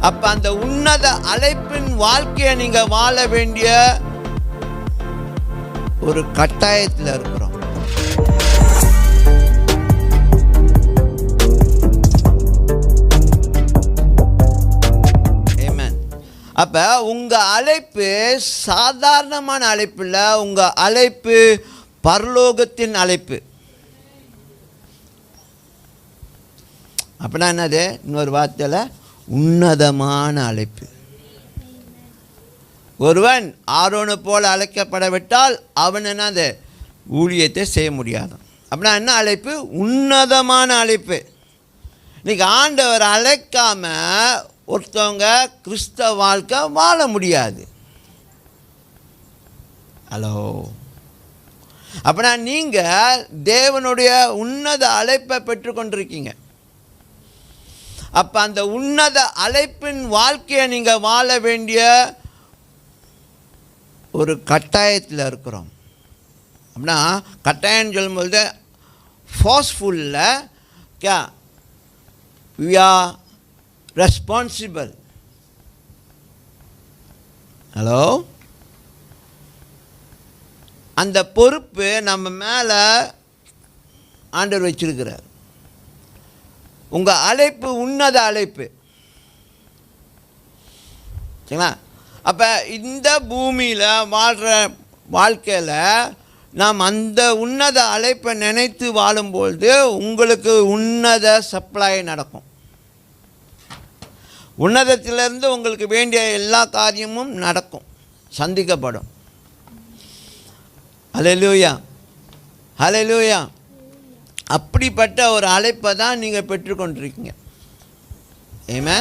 அப்ப அந்த உன்னத அழைப்பின் வாழ்க்கையை நீங்க வாழ வேண்டிய ஒரு கட்டாயத்தில் இருக்கிறோம். Amen. அப்ப உங்க அழைப்பு சாதாரணமான அழைப்பு இல்லை உங்க அழைப்பு பரலோகத்தின் அழைப்பு. அப்படின்னா என்னது? இன்னொரு வார்த்தையில் உன்னதமான அழைப்பு. ஒருவன் ஆரோனை போல் அழைக்கப்படவிட்டால் அவன் என்னது ஊழியத்தை செய்ய முடியாதான். அப்படின்னா என்ன அழைப்பு? உன்னதமான அழைப்பு. இன்னைக்கு ஆண்டவர் அழைக்காம ஒருத்தவங்க கிறிஸ்தவ வாழ்க்கை வாழ முடியாது. ஹலோ. அப்படின்னா நீங்கள் தேவனுடைய உன்னத அழைப்பை பெற்றுக்கொண்டிருக்கீங்க. அப்போ அந்த உன்னத அழைப்பின் வாழ்க்கையை நீங்கள் வாழ வேண்டிய ஒரு கட்டாயத்தில் இருக்கிறோம். அப்படின்னா கட்டாயம்னு சொல்லும்பொழுது ஃபோர்ஸ்ஃபுல்லில் K V R responsible hello அந்த பொறுப்பு நம்ம மேலே ஆண்டர் வச்சிருக்கிறார். உங்கள் அழைப்பு உன்னத அழைப்பு. சரிங்களா? அப்போ இந்த பூமியில் வாழ்கிற வாழ்க்கையில் நாம் அந்த உன்னத அழைப்பை நினைத்து வாழும்பொழுது உங்களுக்கு உன்னத சப்ளை நடக்கும். உன்னதத்திலிருந்து உங்களுக்கு வேண்டிய எல்லா காரியமும் நடக்கும். சந்திக்கப்படும். அலையிலூயா அலையிலூயா அப்படிப்பட்ட ஒரு அழைப்பை தான் நீங்கள் பெற்றுக்கொண்டிருக்கீங்க. ஏமே